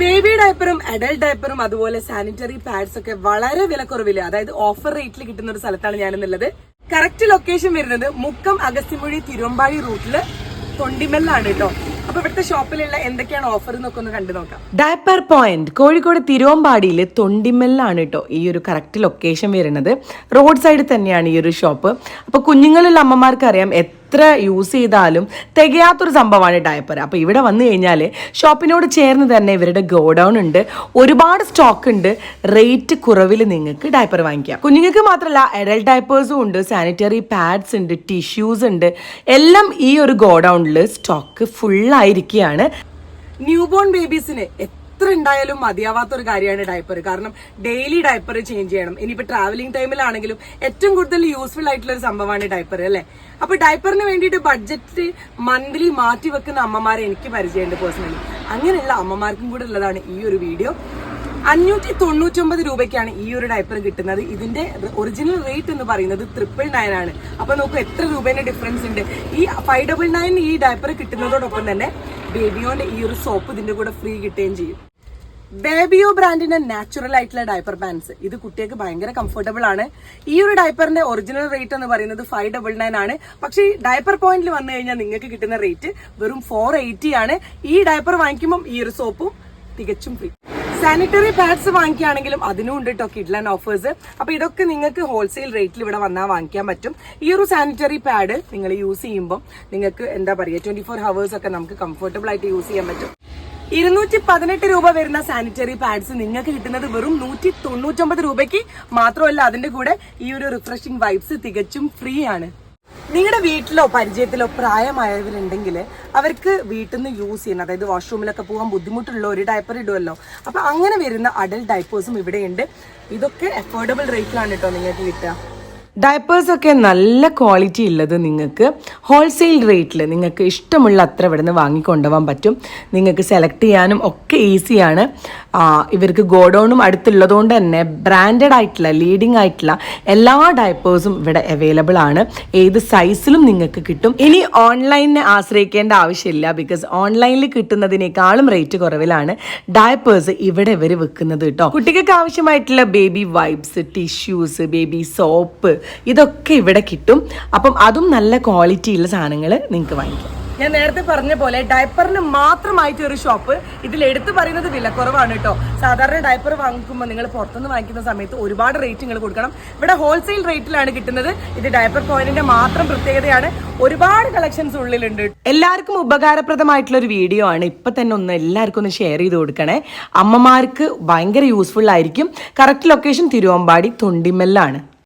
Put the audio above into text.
Baby ഡയപ്പറും adult ഡയപ്പറും അതുപോലെ sanitary pads ഒക്കെ വളരെ വിലക്കുറവിൽ അതായത് ഓഫർ റേറ്റിൽ കിട്ടുന്ന ഒരു സ്ഥലത്താണ് ഞാനെന്നുള്ളത്. കറക്റ്റ് ലൊക്കേഷൻ വരുന്നത് മുക്കം അഗസ്തിമൊഴി തിരുവമ്പാടി റൂട്ടിൽ തൊണ്ടിമെല്ലാണ് കേട്ടോ. അപ്പൊ ഇവിടുത്തെ ഷോപ്പിലുള്ള എന്തൊക്കെയാണ് ഓഫർ എന്നൊക്കെ ഒന്ന് കണ്ടു നോക്കാം. ഡയപ്പർ പോയിന്റ് കോഴിക്കോട് തിരുവമ്പാടിയിൽ തൊണ്ടിമെല്ലാണ് കേട്ടോ ഈ ഒരു കറക്റ്റ് ലൊക്കേഷൻ വരുന്നത്. റോഡ് സൈഡിൽ തന്നെയാണ് ഈ ഒരു ഷോപ്പ് അപ്പൊ കുഞ്ഞുങ്ങളുള്ള അമ്മമാർക്ക് അറിയാം എത്ര യൂസ് ചെയ്താലും തികയാത്തൊരു സംഭവമാണ് ഡയപ്പർ അപ്പോൾ ഇവിടെ വന്നു കഴിഞ്ഞാൽ ഷോപ്പിനോട് ചേർന്ന് തന്നെ ഇവരുടെ ഗോഡൗൺ ഉണ്ട്. ഒരുപാട് സ്റ്റോക്ക് ഉണ്ട്. റേറ്റ് കുറവിൽ നിങ്ങൾക്ക് ഡയപ്പർ വാങ്ങിക്കാം. കുഞ്ഞുങ്ങൾക്ക് മാത്രമല്ല അഡൽട്ട് ഡയപ്പേഴ്സും ഉണ്ട് സാനിറ്ററി പാഡ്സ് ഉണ്ട് ടിഷ്യൂസ് ഉണ്ട്. എല്ലാം ഈ ഒരു ഗോഡൗണിൽ സ്റ്റോക്ക് ഫുള്ളായിരിക്കുകയാണ് ന്യൂ ബോൺ ബേബീസിന് എത്ര ഉണ്ടായാലും മതിയാവാത്ത ഒരു കാര്യമാണ് ഡയപ്പർ കാരണം ഡെയിലി ഡയപ്പർ ചേഞ്ച് ചെയ്യണം. ഇനിയിപ്പോ ട്രാവലിംഗ് ടൈമിലാണെങ്കിലും ഏറ്റവും കൂടുതൽ യൂസ്ഫുൾ ആയിട്ടുള്ള ഒരു സംഭവമാണ് ഡയപ്പർ അല്ലേ? അപ്പൊ ഡയപ്പറിന് വേണ്ടിയിട്ട് ബഡ്ജറ്റ് മന്ത്ലി മാറ്റി വെക്കുന്ന അമ്മമാരെ എനിക്ക് പരിചയമുണ്ട് പേഴ്സണലി അങ്ങനെയുള്ള അമ്മമാർക്കും കൂടെ ഉള്ളതാണ് ഈ ഒരു വീഡിയോ അഞ്ഞൂറ്റി തൊണ്ണൂറ്റൊമ്പത് രൂപയ്ക്കാണ് ഈ ഒരു ഡയപ്പർ കിട്ടുന്നത്. ഇതിന്റെ ഒറിജിനൽ റേറ്റ് എന്ന് പറയുന്നത് ട്രിപ്പിൾ നയൻ ആണ്. അപ്പൊ നോക്കൂ എത്ര രൂപേന്റെ ഡിഫറൻസ് ഉണ്ട്. ഈ ഫൈവ് ഡബിൾ നയൻ ഈ ഡയപ്പർ കിട്ടുന്നതോടൊപ്പം തന്നെ ബേബിയോന്റെ ഈ ഒരു സോപ്പ് ഇതിന്റെ കൂടെ ഫ്രീ കിട്ടുകയും ചെയ്യും. ബേബിയോ ബ്രാൻഡിന്റെ നാച്ചുറൽ ആയിട്ടുള്ള ഡയപ്പർ പാൻസ് ഇത് കുട്ടികൾക്ക് ഭയങ്കര കംഫർട്ടബിൾ ആണ്. ഈ ഒരു ഡയപ്പറിന്റെ ഒറിജിനൽ റേറ്റ് എന്ന് പറയുന്നത് ഫൈവ് ഡബിൾ നയൻ ആണ്. പക്ഷേ ഡയപ്പർ പോയിന്റിൽ വന്നു കഴിഞ്ഞാൽ നിങ്ങൾക്ക് കിട്ടുന്ന റേറ്റ് വെറും ഫോർ എയ്റ്റി ആണ്. ഈ ഡയപ്പർ വാങ്ങിക്കുമ്പോൾ ഈ ഒരു സോപ്പും തികച്ചും ഫ്രീ സാനിറ്ററി പാഡ്സ് വാങ്ങിക്കുകയാണെങ്കിലും അതിനും ഉണ്ട് കേട്ടോ കിഡ്ലൻ ഓഫേഴ്സ് അപ്പൊ ഇതൊക്കെ നിങ്ങൾക്ക് ഹോൾസെയിൽ റേറ്റിൽ ഇവിടെ വന്നാൽ വാങ്ങിക്കാൻ പറ്റും. ഈ ഒരു സാനിറ്ററി പാഡ് നിങ്ങൾ യൂസ് ചെയ്യുമ്പോൾ നിങ്ങൾക്ക് എന്താ പറയുക ട്വന്റി ഫോർ ഹവേഴ്സ് ഒക്കെ നമുക്ക് കംഫർട്ടബിൾ ആയിട്ട് യൂസ് ചെയ്യാൻ പറ്റും. ഇരുന്നൂറ്റി പതിനെട്ട് രൂപ വരുന്ന സാനിറ്ററി പാഡ്സ് നിങ്ങൾക്ക് കിട്ടുന്നത് വെറും നൂറ്റി തൊണ്ണൂറ്റൊമ്പത് രൂപയ്ക്ക് മാത്രമല്ല അതിന്റെ കൂടെ ഈ ഒരു റിഫ്രഷിംഗ് വൈബ്സ് തികച്ചും ഫ്രീ ആണ്. നിങ്ങളുടെ വീട്ടിലോ പരിചയത്തിലോ പ്രായമായവരുണ്ടെങ്കിൽ അവർക്ക് വീട്ടിൽ നിന്ന് യൂസ് ചെയ്യുന്ന അതായത് വാഷ്റൂമിലൊക്കെ പോകാൻ ബുദ്ധിമുട്ടുള്ള ഒരു ഡയപ്പർ ഇടുമല്ലോ അപ്പൊ അങ്ങനെ വരുന്ന അഡൽട്ട് ഡയപ്പേഴ്സും ഇവിടെയുണ്ട്. ഇതൊക്കെ അഫോർഡബിൾ റേറ്റിലാണ് കേട്ടോ നിങ്ങൾക്ക് കിട്ടുക ഡയപ്പേഴ്സ് ഒക്കെ നല്ല ക്വാളിറ്റി ഉള്ളത് നിങ്ങൾക്ക് ഹോൾസെയിൽ റേറ്റിൽ നിങ്ങൾക്ക് ഇഷ്ടമുള്ള അത്ര ഇവിടെ നിന്ന് വാങ്ങിക്കൊണ്ടുപോകാൻ പറ്റും. നിങ്ങൾക്ക് സെലക്ട് ചെയ്യാനും ഒക്കെ ഈസിയാണ് ഇവർക്ക് ഗോഡൗണും അടുത്തുള്ളതുകൊണ്ട് തന്നെ ബ്രാൻഡഡ് ആയിട്ടുള്ള ലീഡിംഗ് ആയിട്ടുള്ള എല്ലാ ഡയപ്പേഴ്സും ഇവിടെ അവൈലബിൾ ആണ്. ഏത് സൈസിലും നിങ്ങൾക്ക് കിട്ടും. ഇനി ഓൺലൈനെ ആശ്രയിക്കേണ്ട ആവശ്യമില്ല ബിക്കോസ് ഓൺലൈനിൽ കിട്ടുന്നതിനേക്കാളും റേറ്റ് കുറവിലാണ് ഡയപ്പേഴ്സ് ഇവിടെ ഇവർ വെക്കുന്നത് കേട്ടോ കുട്ടികൾക്ക് ആവശ്യമായിട്ടുള്ള baby wipes tissues baby soap ഇതൊക്കെ ഇവിടെ കിട്ടും. അപ്പം അതും നല്ല ക്വാളിറ്റിയുള്ള സാധനങ്ങൾ നിങ്ങൾക്ക് വാങ്ങിക്കാം. ഞാൻ നേരത്തെ പറഞ്ഞ പോലെ ഡയപ്പറിന് മാത്രമായിട്ട് ഒരു ഷോപ്പ് ഇതിൽ എടുത്തു പറയുന്നത് വിലക്കുറവാണ് കേട്ടോ. സാധാരണ ഡയപ്പർ വാങ്ങിക്കുമ്പോൾ നിങ്ങൾ പുറത്തുനിന്ന് വാങ്ങിക്കുന്ന സമയത്ത് ഒരുപാട് റേറ്റ് നിങ്ങൾ കൊടുക്കണം. ഇവിടെ ഹോൾസെയിൽ റേറ്റിലാണ് കിട്ടുന്നത്. ഇത് ഡയപ്പർ പോയിന്റിന്റെ മാത്രം പ്രത്യേകതയാണ്. ഒരുപാട് കളക്ഷൻസ് ഉള്ളിലുണ്ട്. എല്ലാവർക്കും ഉപകാരപ്രദമായിട്ടുള്ള ഒരു വീഡിയോ ആണ്. ഇപ്പൊ തന്നെ ഒന്ന് എല്ലാവർക്കും ഒന്ന് ഷെയർ ചെയ്ത് കൊടുക്കണേ. അമ്മമാർക്ക് ഭയങ്കര യൂസ്ഫുൾ ആയിരിക്കും. Correct location Thiruvambady തൊണ്ടിമെല്ലാണ്.